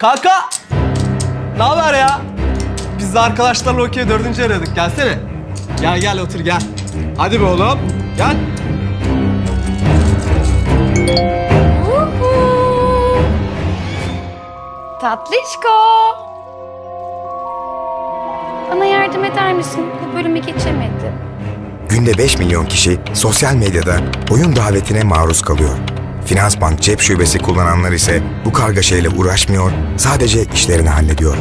Kanka! Ne haber ya? Biz de arkadaşlarla okey dördüncü aradık. Gelsene. Gel gel otur gel. Hadi be oğlum. Gel. Tatlışko. Bana yardım eder misin? Bu bölümü geçemedim. Günde 5 milyon kişi sosyal medyada oyun davetine maruz kalıyor. Finansbank cep şubesi kullananlar ise bu kargaşayla uğraşmıyor, sadece işlerini hallediyor.